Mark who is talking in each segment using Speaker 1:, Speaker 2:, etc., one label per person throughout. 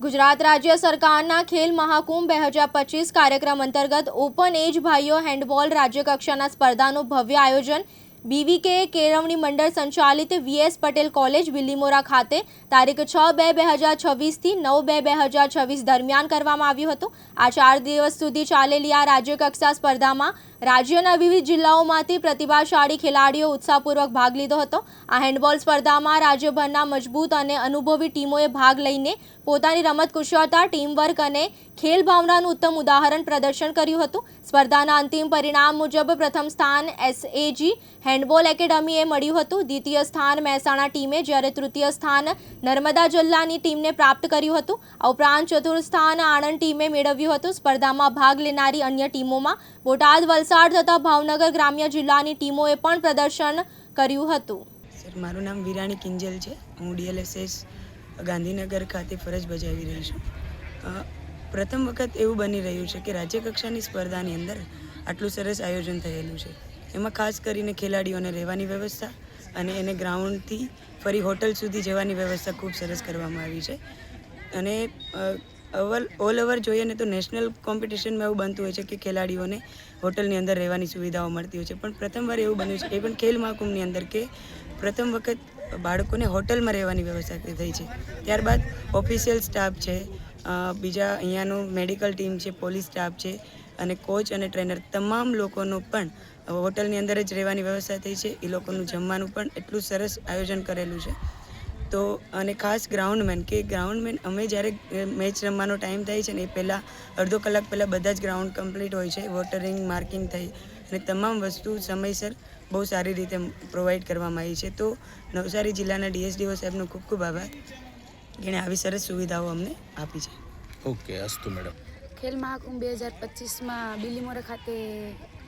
Speaker 1: ગુજરાત રાજ્ય સરકારના ખેલ મહાકુંભ બે હજાર પચીસ કાર્યક્રમ અંતર્ગત ઓપન એજ ભાઈઓ હેન્ડબોલ રાજ્યકક્ષાના સ્પર્ધાનું ભવ્ય આયોજન બીવીકે કેળવણી મંડળ સંચાલિત વીએસ પટેલ કોલેજ બિલીમોરા ખાતે તારીખ છ બે બે હજાર છવ્વીસથી નવ બે બે હજાર છવ્વીસ દરમિયાન કરવામાં આવ્યું હતું. આ ચાર દિવસ સુધી ચાલેલી આ રાજ્યકક્ષા સ્પર્ધામાં રાજ્યના વિવિધ જિલ્લાઓમાંથી પ્રતિભાશાળી ખેલાડીઓ ઉત્સાહપૂર્વક ભાગ લીધો હતો. આ હેન્ડબોલ સ્પર્ધામાં રાજ્યભરના મજબૂત અને અનુભવી ટીમોએ ભાગ લઈને પોતાની રમત કુશળતા, ટીમવર્ક અને ખેલ ભાવનાનું ઉત્તમ ઉદાહરણ પ્રદર્શન કર્યું હતું. સ્પર્ધાના અંતિમ પરિણામ મુજબ પ્રથમ સ્થાન એસએજી હેન્ડબોલ એકેડમીએ મળ્યું હતું. દ્વિતીય સ્થાન મહેસાણા ટીમે જ્યારે તૃતીય સ્થાન નર્મદા જિલ્લાની ટીમને પ્રાપ્ત કર્યું હતું. આ ઉપરાંત ચતુર્થ સ્થાન આણંદ ટીમે મેળવ્યું હતું. સ્પર્ધામાં ભાગ લેનારી અન્ય ટીમોમાં બોટાદ, વલસાડ તથા ભાવનગર ગ્રામ્ય જિલ્લાની ટીમોએ પણ પ્રદર્શન કર્યું હતું.
Speaker 2: સર, મારું નામ વિરાણી કિંજલ છે. હું ડીએલએસએસ ગાંધીનગર ખાતે ફરજ બજાવી રહી છું. પ્રથમ વખત એવું બની રહ્યું છે કે રાજ્યકક્ષાની સ્પર્ધાની અંદર આટલું સરસ આયોજન થયેલું છે. એમાં ખાસ કરીને ખેલાડીઓને રહેવાની વ્યવસ્થા અને એને ગ્રાઉન્ડથી ફરી હોટલ સુધી જવાની વ્યવસ્થા ખૂબ સરસ કરવામાં આવી છે. અને અવલ, ઓલ ઓવર જોઈએ ને તો નેશનલ કોમ્પિટિશનમાં એવું બનતું હોય છે કે ખેલાડીઓને હોટલની અંદર રહેવાની સુવિધાઓ મળતી હોય છે. પણ પ્રથમવાર એવું બન્યું છે એ પણ ખેલ મહાકુંભની અંદર કે પ્રથમ વખત બાળકોને હોટલમાં રહેવાની વ્યવસ્થા થઈ છે. ત્યારબાદ ઓફિશિયલ સ્ટાફ છે બીજા અહીંયાનું મેડિકલ ટીમ છે, પોલીસ સ્ટાફ છે અને કોચ અને ટ્રેનર તમામ લોકોનો પણ હોટલની અંદર જ રહેવાની વ્યવસ્થા થઈ છે. એ લોકોનું જમવાનું પણ એટલું સરસ આયોજન કરેલું છે. તો અને ખાસ ગ્રાઉન્ડમેન કે ગ્રાઉન્ડમેન અમે જ્યારે મેચ રમવાનો ટાઈમ થાય છે ને એ પહેલાં અડધો કલાક પહેલાં બધા જ ગ્રાઉન્ડ કમ્પ્લીટ હોય છે, વોટરિંગ, માર્કિંગ થઈ અને તમામ વસ્તુ સમયસર બહુ સારી રીતે પ્રોવાઈડ કરવામાં આવી છે. તો નવસારી જિલ્લાના ડીએસડીઓ સાહેબનો ખૂબ ખૂબ આભાર. જેણે આવી સરસ સુવિધાઓ અમને આપી છે.
Speaker 3: ઓકે અસ્તુ મેડમ.
Speaker 4: ખેલ મહાકુંભ બે હજાર પચીસમાં બિલીમોરા ખાતે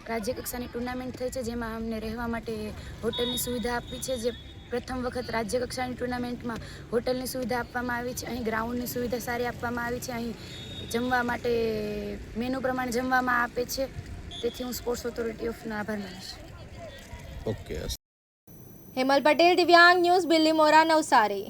Speaker 4: રાજ્ય કક્ષાની ટુર્નામેન્ટ થઈ છે જેમાં અમને રહેવા માટે હોટલની સુવિધા આપી છે જે પ્રથમ વખત રાજ્ય કક્ષાની ટુર્નામેન્ટમાં હોટલની સુવિધા આપવામાં આવી છે અહીં ગ્રાઉન્ડની સુવિધા સારી આપવામાં આવી છે અહીં જમવા માટે મેનુ પ્રમાણે જમવામાં આપે છે તેથી હું સ્પોર્ટ્સ ઓથોરિટી ઓફનો આભાર માનીશ
Speaker 3: ઓકે અસ્તુ.
Speaker 1: હેમલ પટેલ દિવ્યાંગ ન્યૂઝ બિલ્લીમોરા નવસારી.